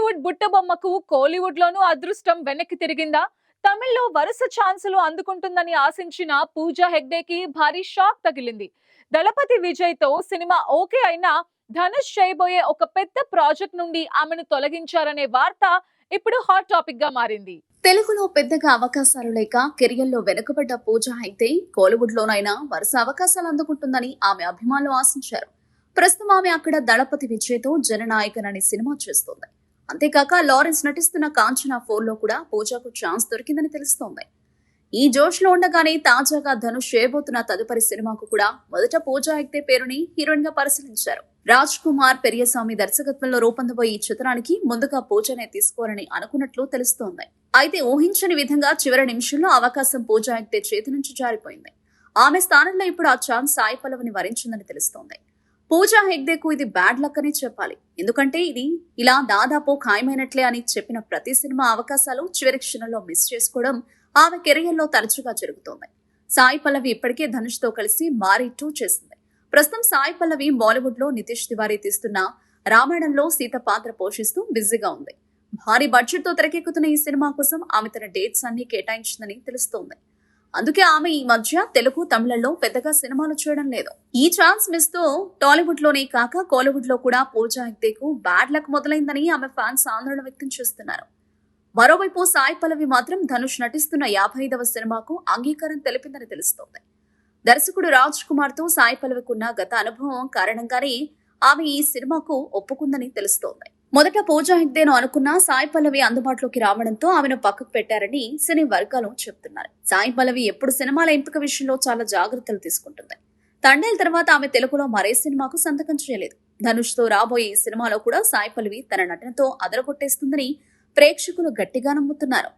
టాలీవుడ్ బుట్టబొమ్మకు కోలీవుడ్ లోనూ అదృష్టం వెనక్కి తిరిగిందా? తమిళ్ళో వరుస ఛాన్సులు అందుకుంటుందని ఆశించిన పూజా హెగ్డేకి భారీ షాక్ తగిలింది. దళపతి విజయ్తో సినిమా ఓకే అయినా ధనుష్ చేయబోయే ఒక పెద్ద ప్రాజెక్ట్ నుండి ఆమెను తొలగించారనే వార్త ఇప్పుడు హాట్ టాపిక్గా మారింది. తెలుగులో పెద్దగా అవకాశాలు లేక కెరియర్లో వెనుకబడ్డ పూజ అయితే కోలీవుడ్ లోనైనా వరుస అవకాశాలు అందుకుంటుందని ఆమె అభిమానులు ఆశించారు. ప్రస్తుతం ఆమె అక్కడ దళపతి విజయ్తో జననాయకన్ అనే సినిమా చేస్తోంది. అంతేకాక లారెన్స్ నటిస్తున్న కాంచనా ఫోర్లో కూడా పూజాకు ఛాన్స్ దొరికిందని తెలుస్తోంది. ఈ జోష్లో ఉండగానే తాజాగా ధనుష్ చేయబోతున్న తదుపరి సినిమాకు కూడా మొదట పూజా హెగ్డే పేరుని హీరోయిన్గా పరిశీలించారు. రాజ్ కుమార్ పెరియస్వామి దర్శకత్వంలో రూపొందబోయే ఈ చిత్రానికి ముందుగా పూజనే తీసుకోవాలని అనుకున్నట్లు తెలుస్తోంది. అయితే ఊహించని విధంగా చివరి నిమిషంలో అవకాశం పూజా హెగ్డే చేతి నుంచి జారిపోయింది. ఆమె స్థానంలో ఇప్పుడు ఆ ఛాన్స్ సాయి పల్లవిని వరించిందని తెలుస్తోంది. పూజా హెగ్డేకు ఇది బ్యాడ్ లక్ అని చెప్పాలి. ఎందుకంటే ఇది ఇలా దాదాపు ఖాయమైనట్లే అని చెప్పిన ప్రతి సినిమా అవకాశాలు చివరి క్షణంలో మిస్ చేసుకోవడం ఆమె కెరియర్లో తరచుగా జరుగుతోంది. సాయి పల్లవి ఇప్పటికే ధనుష్తో కలిసి మారీ టూ చేసింది. ప్రస్తుతం సాయి పల్లవి బాలీవుడ్లో నితీష్ తివారీ తీస్తున్న రామాయణంలో సీత పాత్ర పోషిస్తూ బిజీగా ఉంది. భారీ బడ్జెట్తో తెరకెక్కుతున్న ఈ సినిమా కోసం ఆమె తన డేట్స్ అన్ని కేటాయించిందని తెలుస్తోంది. అందుకే ఆమె ఈ మధ్య తెలుగు తమిళంలో పెద్దగా సినిమాలు చేయడం లేదు. ఈ ఛాన్స్ మిస్తో టాలీవుడ్లోనే కాక కోలీవుడ్లో కూడా పూజా హెగ్డేకు బ్యాడ్ లక్ మొదలైందని ఆమె ఫ్యాన్స్ ఆందోళన వ్యక్తం చేస్తున్నారు. మరోవైపు సాయి పల్లవి మాత్రం ధనుష్ నటిస్తున్న యాభై ఐదవ సినిమాకు అంగీకారం తెలిపిందని తెలుస్తోంది. దర్శకుడు రాజ్ కుమార్తో సాయి పల్లవికున్న గత అనుభవం కారణంగానే ఆమె ఈ సినిమాకు ఒప్పుకుందని తెలుస్తోంది. మొదట పూజా హెగ్దేను అనుకున్న సాయి పల్లవి అందుబాటులోకి రావడంతో ఆమెను పక్కకు పెట్టారని సినీ వర్గాలు చెబుతున్నారు సాయి పల్లవి ఎప్పుడు సినిమాల ఎంపిక విషయంలో చాలా జాగ్రత్తలు తీసుకుంటుంది. తండేల తర్వాత ఆమె తెలుగులో మరే సినిమాకు సంతకం చేయలేదు. ధనుష్తో రాబోయే ఈ సినిమాలో కూడా సాయి పల్లవి తన నటనతో అదరగొట్టేస్తుందని ప్రేక్షకులు గట్టిగా నమ్ముతున్నారు.